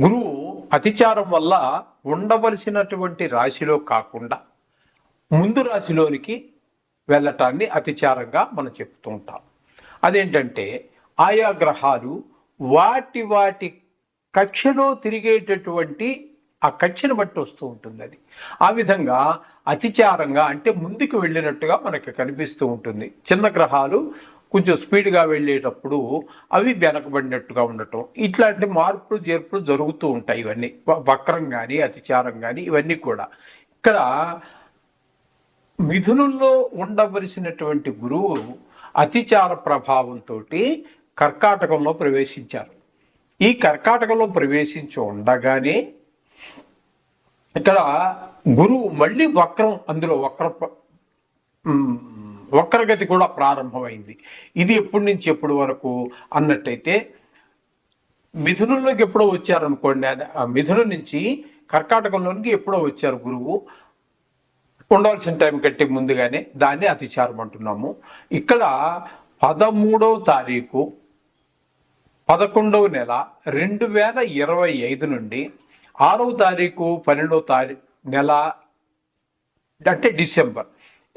గురువు అతిచారం వల్ల ఉండవలసినటువంటి రాశిలో కాకుండా ముందు రాశిలోనికి వెళ్ళటాన్ని అతిచారంగా మనం చెప్తూ ఉంటాం. అదేంటంటే ఆయా గ్రహాలు వాటి వాటి కక్షలో తిరిగేటటువంటి ఆ కక్షను బట్టి వస్తూ ఉంటుంది అది. ఆ విధంగా అతిచారంగా అంటే ముందుకు వెళ్ళినట్టుగా మనకి కనిపిస్తూ ఉంటుంది. చిన్న గ్రహాలు కొంచెం స్పీడ్గా వెళ్ళేటప్పుడు అవి వెనకబడినట్టుగా ఉండటం. ఇట్లాంటి మార్పులు చేర్పులు జరుగుతూ ఉంటాయి ఇవన్నీ. వ- వక్రం కానీ అతిచారం కానీ ఇవన్నీ కూడా. ఇక్కడ మిథునుల్లో ఉండవలసినటువంటి గురువు అతిచార ప్రభావంతో కర్కాటకంలో ప్రవేశించారు. ఈ కర్కాటకంలో ప్రవేశించి ఉండగానే ఇక్కడ గురువు మళ్ళీ వక్రం అందులో వక్ర వక్రగతి కూడా ప్రారంభమైంది. ఇది ఎప్పటి నుంచి ఎప్పటి వరకు అన్నట్టయితే మిథునంలోకి ఎప్పుడో వచ్చారనుకోండి అది ఆ మిథునం నుంచి కర్కాటకంలోనికి ఎప్పుడో వచ్చారు గురువు. ఉండవలసిన టైం కట్టి ముందుగానే దాన్ని అతిచారం అంటున్నాము. ఇక్కడ పదమూడవ తారీఖు పదకొండవ నెల రెండు వేల ఇరవై ఐదు నుండి ఆరవ తారీఖు పన్నెండవ తారీఖు నెల అంటే డిసెంబర్.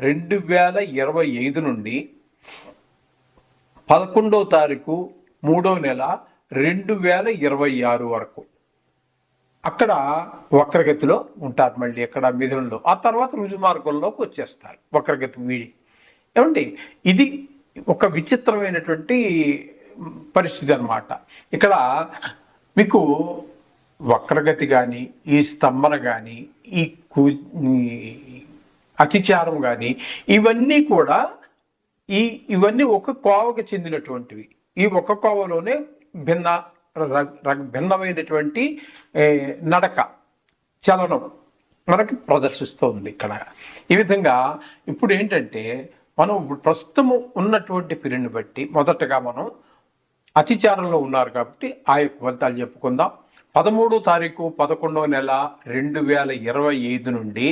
రెండు వేల ఇరవై ఐదు నుండి పదకొండవ తారీఖు మూడవ నెల రెండు వేల ఇరవై ఆరు వరకు. అక్కడ వక్రగతిలో ఉంటారు మళ్ళీ అక్కడ మిథునంలో. ఆ తర్వాత రుజు మార్గంలోకి వచ్చేస్తారు వక్రగతి వీడి. ఏమండి? ఇది ఒక విచిత్రమైనటువంటి పరిస్థితి అన్నమాట. ఇక్కడ మీకు వక్రగతి కానీ ఈ స్తంభన కానీ ఈ కూ ఈ అతిచారం కానీ ఇవన్నీ కూడా ఈ ఇవన్నీ ఒక కోవకు చెందినటువంటివి. ఈ ఒక కోవలోనే భిన్న ర- ర- భిన్నమైనటువంటి నడక చలనం మనకి ప్రదర్శిస్తోంది ఇక్కడ. ఈ విధంగా ఇప్పుడు ఏంటంటే మనం ఇప్పుడు ప్రస్తుతము ఉన్నటువంటి పీరియడ్ని బట్టి మొదటగా మనం అతిచారంలో ఉన్నారు కాబట్టి ఆ యొక్క ఫలితాలు చెప్పుకుందాం. పదమూడో తారీఖు పదకొండవ నెల రెండు వేల ఇరవై ఐదు నుండి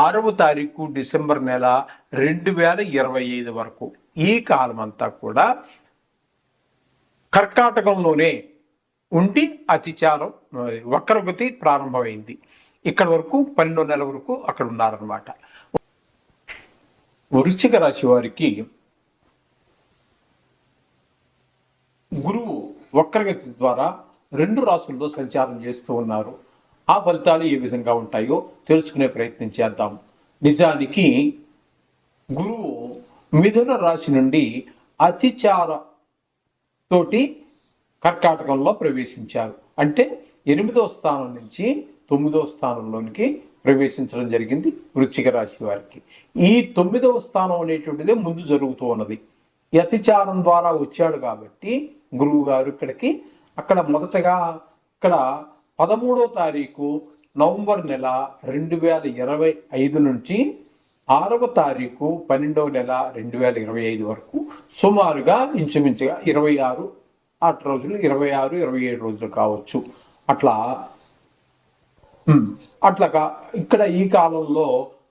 ఆరవ తారీఖు డిసెంబర్ నెల రెండు వేల ఇరవై ఐదు వరకు. ఈ కాలం అంతా కూడా కర్కాటకంలోనే ఉండి అతిచారం వక్రగతి ప్రారంభమైంది. ఇక్కడ వరకు పన్నెండో నెల వరకు అక్కడ ఉన్నారనమాట వృశ్చిక రాశి వారికి గురువు వక్రగతి ద్వారా రెండు రాసుల్లో సంచారం చేస్తూ ఉన్నారు. ఆ ఫలితాలు ఏ విధంగా ఉంటాయో తెలుసుకునే ప్రయత్నం చేద్దాం. నిజానికి గురువు మిథున రాశి నుండి అతిచార తోటి కర్కాటకంలో ప్రవేశించారు. అంటే ఎనిమిదో స్థానం నుంచి తొమ్మిదో స్థానంలోనికి ప్రవేశించడం జరిగింది వృశ్చిక రాశి వారికి. ఈ తొమ్మిదవ స్థానం అనేటువంటిదే ముందు జరుగుతూ ఉన్నది. అతిచారం ద్వారా వచ్చాడు కాబట్టి గురువు గారు ఇక్కడికి అక్కడ మొదటగా ఇక్కడ పదమూడో తారీఖు నవంబర్ నెల రెండు వేల ఇరవై ఐదు నుంచి ఆరవ తారీఖు పన్నెండవ నెల రెండు వేల ఇరవై ఐదు వరకు సుమారుగా ఇంచుమించుగా ఇరవై ఆరు అటు రోజులు ఇరవై ఆరు ఇరవై ఏడు రోజులు కావచ్చు. అట్లా అట్లాగా ఇక్కడ ఈ కాలంలో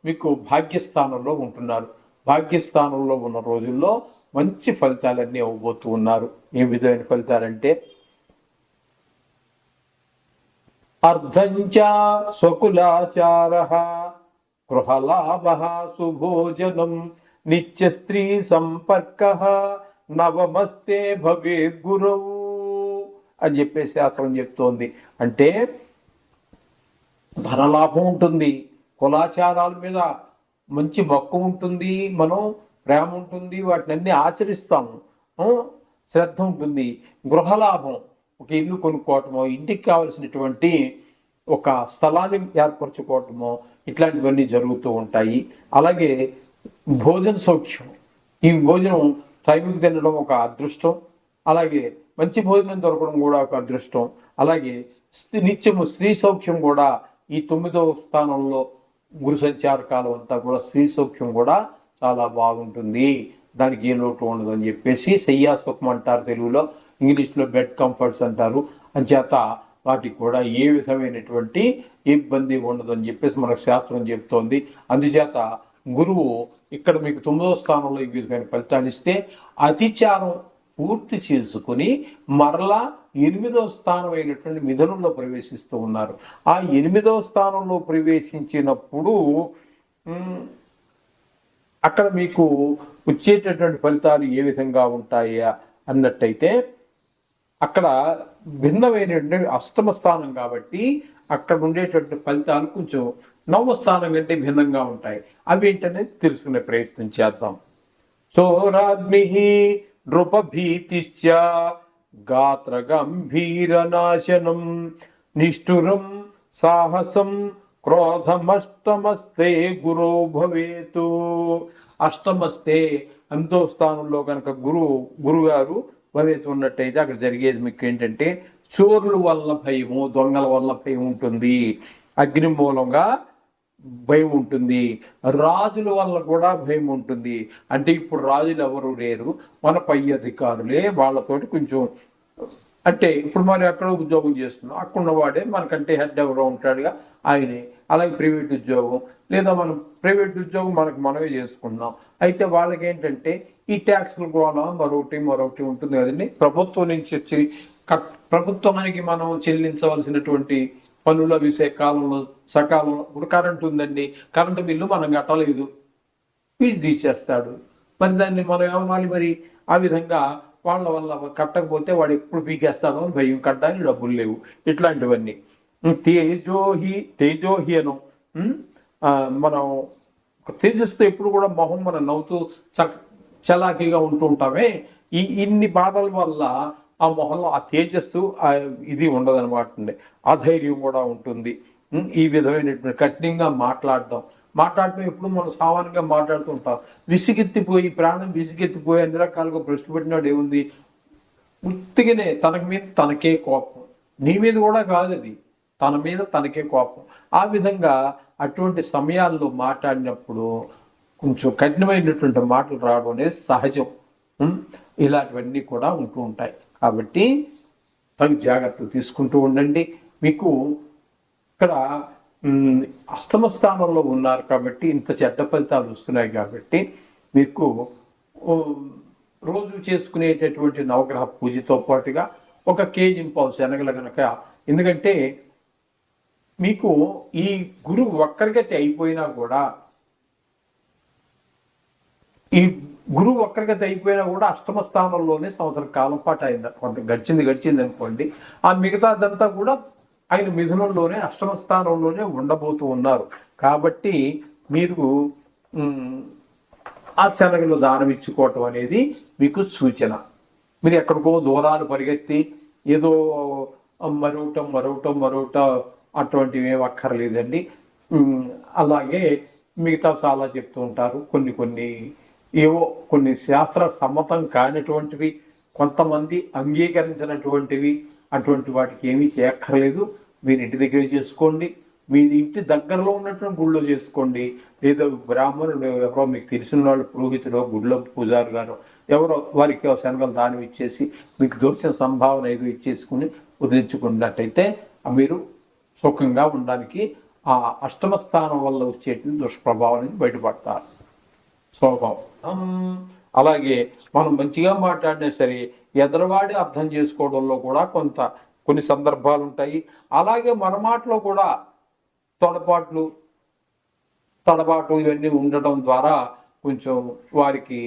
మీకు భాగ్యస్థానంలో ఉంటున్నారు. భాగ్యస్థానంలో ఉన్న రోజుల్లో మంచి ఫలితాలన్నీ అవ్వబోతూ ఉన్నారు. ఏ విధమైన ఫలితాలంటే అర్ధంచ స్వకులాచార గృహలాభ సుభోజనం నిత్య స్త్రీ సంపర్క నవమస్తే భవేద్ గురవు అని చెప్పేసి శాస్త్రం చెప్తోంది. అంటే ధనలాభం ఉంటుంది కులాచారాల మీద మంచి మక్కువ ఉంటుంది మనం ప్రేమ ఉంటుంది వాటిని అన్ని ఆచరిస్తాము. శ్రద్ధ ఉంటుంది. గృహలాభం ఒక ఇల్లు కొనుక్కోవటమో ఇంటికి కావలసినటువంటి ఒక స్థలాన్ని ఏర్పరచుకోవటమో ఇట్లాంటివన్నీ జరుగుతూ ఉంటాయి. అలాగే భోజన సౌఖ్యం. ఈ భోజనం టైంకి తినడం ఒక అదృష్టం. అలాగే మంచి భోజనం దొరకడం కూడా ఒక అదృష్టం. అలాగే స్త్రీ- నిత్యము స్త్రీ సౌఖ్యం కూడా ఈ తొమ్మిదవ స్థానంలో గురు సంచార కాలం అంతా కూడా స్త్రీ సౌఖ్యం కూడా చాలా బాగుంటుంది. దానికి ఏ లోటు ఉండదు అని చెప్పేసి సయ్యా సుఖం అంటారు తెలుగులో. ఇంగ్లీష్లో బెడ్ కంఫర్ట్స్ అంటారు. అంచేత వాటికి కూడా ఏ విధమైనటువంటి ఇబ్బంది ఉండదు అని చెప్పేసి మనకు శాస్త్రం చెప్తోంది. అందుచేత గురువు ఇక్కడ మీకు తొమ్మిదవ స్థానంలో ఈ విధమైన ఫలితాలు ఇస్తే అతిచారం పూర్తి చేసుకుని మరలా ఎనిమిదవ స్థానం అయినటువంటి మిథునంలో ప్రవేశిస్తూ ఉన్నారు. ఆ ఎనిమిదవ స్థానంలో ప్రవేశించినప్పుడు అక్కడ మీకు వచ్చేటటువంటి ఫలితాలు ఏ విధంగా ఉంటాయా అన్నట్టయితే అక్కడ భిన్నమైనటువంటి అష్టమ స్థానం కాబట్టి అక్కడ ఉండేటువంటి ఫలితాలు కొంచెం నవ స్థానం కంటే భిన్నంగా ఉంటాయి. అవి ఏంటనేది తెలుసుకునే ప్రయత్నం చేద్దాం. చోరాగ్ని నృపభీతిశ్చ గాత్ర గంభీరనాశనం నిష్ఠురం సాహసం క్రోధమష్టమస్తే గురో భవేతు. అష్టమస్తే అంతో స్థానంలో కనుక గురు గురుగారు భవేతు ఉన్నట్టయితే అక్కడ జరిగేది మీకు ఏంటంటే చోరుల వల్ల భయము దొంగల వల్ల భయం ఉంటుంది. అగ్ని మూలంగా భయం ఉంటుంది. రాజుల వల్ల కూడా భయం ఉంటుంది. అంటే ఇప్పుడు రాజులు ఎవరు లేరు. మన పై అధికారులే వాళ్ళతోటి కొంచెం అంటే ఇప్పుడు మరి ఎక్కడ ఉద్యోగం చేస్తున్నాం అక్కడ ఉన్నవాడే మనకంటే హెడ్ ఎవరో ఉంటాడుగా ఆయనే. అలాగే ప్రైవేట్ ఉద్యోగం. లేదా మనం ప్రైవేట్ ఉద్యోగం మనకు మనమే చేసుకున్నాం అయితే వాళ్ళకి ఏంటంటే ఈ ట్యాక్స్లు కూడా మరొకటి మరొకటి ఉంటుంది కదండి. ప్రభుత్వం నుంచి వచ్చి కట్ ప్రభుత్వానికి మనం చెల్లించవలసినటువంటి పనులు అవి కాలంలో సకాలంలో ఇప్పుడు కరెంట్ ఉందండి. కరెంటు బిల్లు మనం కట్టలేదు. ఫీజు తీసేస్తాడు. మరి దాన్ని మనం ఏమనాలి మరి? ఆ విధంగా వాళ్ళ వల్ల కట్టకపోతే వాడు ఎప్పుడు పీకేస్తాడో అని భయం. కట్టడానికి డబ్బులు లేవు. ఇట్లాంటివన్నీ. తేజోహి తేజోహి అను మనం ఒక తేజస్తో ఎప్పుడు కూడా మొహం మనం నవ్వుతూ చక్ చలాకీగా ఉంటూ ఉంటామే. ఈ ఇన్ని బాధల వల్ల ఆ మొహంలో ఆ తేజస్సు ఇది ఉండదన్నమాట అధైర్యం కూడా ఉంటుంది. ఈ విధమైనటువంటి కఠినంగా మాట్లాడడం. మాట్లాడటం ఎప్పుడు మనం సామాన్యంగా మాట్లాడుతూ ఉంటాం. విసిగెత్తిపోయి ప్రాణం విసిగెత్తిపోయి అన్ని రకాలుగా ప్రశ్న పెట్టినాడు ఏముంది ఉత్తిగానే తనకి మీద తనకే కోపం. నీ మీద కూడా కాదు అది తన మీద తనకే కోపం. ఆ విధంగా అటువంటి సమయాల్లో మాట్లాడినప్పుడు కొంచెం కఠినమైనటువంటి మాటలు రావడం అనేది సహజం ఇలాంటివన్నీ కూడా ఉంటూ ఉంటాయి. కాబట్టి తగు జాగ్రత్తలు తీసుకుంటూ ఉండండి. మీకు ఇక్కడ మ్, అష్టమ స్థానంలో ఉన్నారు కాబట్టి ఇంత చెడ్డ ఫలితాలు వస్తున్నాయి కాబట్టి మీకు రోజు చేసుకునేటటువంటి నవగ్రహ పూజతో పాటుగా ఒక కేజీ పావు శనగలు కనుక ఎందుకంటే మీకు ఈ గురువు వక్రగతి అయిపోయినా కూడా ఈ గురువు వక్రగతి అయిపోయినా కూడా అష్టమ స్థానంలోనే సంవత్సరం కాలం పాటు అయింది. కొంత గడిచింది గడిచింది అనుకోండి. ఆ మిగతాదంతా కూడా ఆయన మిథునంలోనే అష్టమ స్థానంలోనే ఉండబోతూ ఉన్నారు. కాబట్టి మీరు ఆ శనగలు దానం ఇచ్చుకోవటం అనేది మీకు సూచన. మీరు ఎక్కడికో దూరాలు పరిగెత్తి ఏదో మరొకటం మరొకటం మరొకట అటువంటివి ఏమి అక్కర్లేదండి. అలాగే మిగతా చాలా చెప్తూ ఉంటారు. కొన్ని కొన్ని ఏవో కొన్ని శాస్త్ర సమ్మతం కానిటువంటివి కొంతమంది అంగీకరించినటువంటివి అటువంటి వాటికి ఏమీ చేయక్కర్లేదు. మీరు ఇంటి దగ్గర చేసుకోండి. మీ ఇంటి దగ్గరలో ఉన్నటువంటి గుళ్ళో చేసుకోండి. లేదా బ్రాహ్మణుడు ఎవరో మీకు తెలిసిన వాళ్ళు పురోహితుడో గుడిలో పూజారు గారు ఎవరో వారికి శనగలు దానం ఇచ్చేసి మీకు దోచిన సంభావన ఏదో ఇచ్చేసుకుని వదిలించుకున్నట్టయితే మీరు సుఖంగా ఉండడానికి ఆ అష్టమ స్థానం వల్ల వచ్చేటువంటి దుష్ప్రభావం నుంచి బయటపడతారు. స్వభావం అలాగే మనం మంచిగా మాట్లాడినా సరే ఎదరవాడి అర్థం చేసుకోవడంలో కూడా కొంత కొన్ని సందర్భాలు ఉంటాయి. అలాగే మన మాటలో కూడా తొడపాట్లు తడబాటు ఇవన్నీ ఉండటం ద్వారా కొంచెం వారికి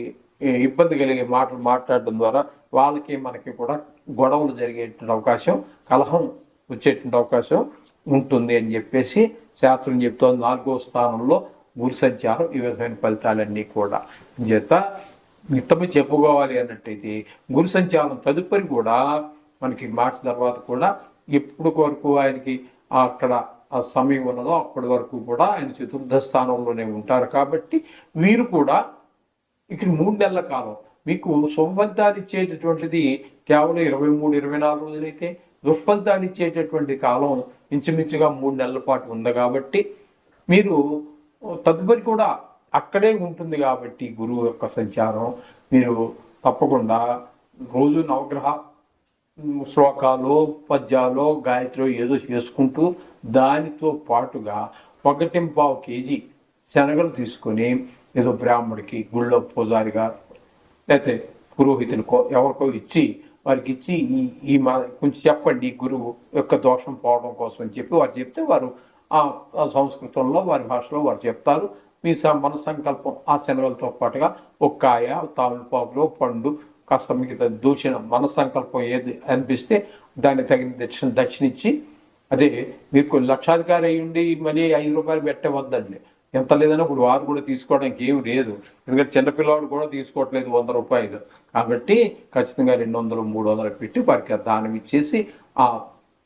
ఇబ్బంది కలిగే మాటలు మాట్లాడడం ద్వారా వాళ్ళకి మనకి కూడా గొడవలు జరిగేటువంటి అవకాశం కలహం వచ్చేటువంటి అవకాశం ఉంటుంది అని చెప్పేసి శాస్త్రం చెప్తోంది. నాలుగో స్థానంలో గురు సంచారం ఈ విధమైన ఫలితాలన్నీ కూడా. చేత మిత్తము చెప్పుకోవాలి అన్నట్టయితే గురు సంచారం తదుపరి కూడా మనకి మార్చి తర్వాత కూడా ఎప్పుడు వరకు ఆయనకి అక్కడ ఆ సమయం ఉన్నదో అప్పటి వరకు కూడా ఆయన చతుర్థ స్థానంలోనే ఉంటారు. కాబట్టి వీరు కూడా ఇక్కడ మూడు నెలల కాలం మీకు శుభఫలితాలు ఇచ్చేటటువంటిది కేవలం ఇరవై మూడు ఇరవై నాలుగు రోజులైతే దుష్ఫలితాలు ఇచ్చేటటువంటి కాలం ఇంచుమించుగా మూడు నెలల పాటు ఉంది కాబట్టి మీరు తదుపరి కూడా అక్కడే ఉంటుంది కాబట్టి గురువు యొక్క సంచారం. మీరు తప్పకుండా రోజు నవగ్రహ శ్లోకాలు పద్యాలు గాయత్రి ఏదో చేసుకుంటూ దానితో పాటుగా ఒకటి పావు కేజీ శనగలు తీసుకొని ఏదో బ్రాహ్మడికి గుళ్ళో పూజారిగా లేకపోతే పురోహితునికో ఎవరికో ఇచ్చి వారికి ఇచ్చి ఈ ఈ మా కొంచెం చెప్పండి గురువు యొక్క దోషం పోవడం కోసం అని చెప్పి వారు చెప్తే వారు ఆ సంస్కృతంలో వారి భాషలో వారు చెప్తారు. మీ స- మన సంకల్పం ఆ శనగలతో పాటుగా ఒక కాయ పండు కాస్త మిగతా దూషణ మన సంకల్పం ఏది అనిపిస్తే దాన్ని తగిన దక్షిణ దక్షిణ ఇచ్చి అదే మీరు లక్షాధికారి అయ్యుండి ఉండి మనీ ఐదు రూపాయలు పెట్టవద్దండి ఎంత లేదని ఇప్పుడు వారు కూడా తీసుకోవడానికి ఏమి లేదు. ఎందుకంటే చిన్నపిల్లవాడు కూడా తీసుకోవట్లేదు వంద రూపాయలు. కాబట్టి ఖచ్చితంగా రెండు వందలు మూడు వందలు పెట్టి వారికి దానం ఇచ్చేసి ఆ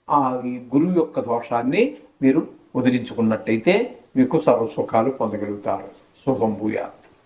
ఆ ఈ గురువు యొక్క దోషాన్ని మీరు వదిలించుకున్నట్టయితే మీకు సర్వ సుఖాలు పొందగలుగుతారు. శుభం భూయాలు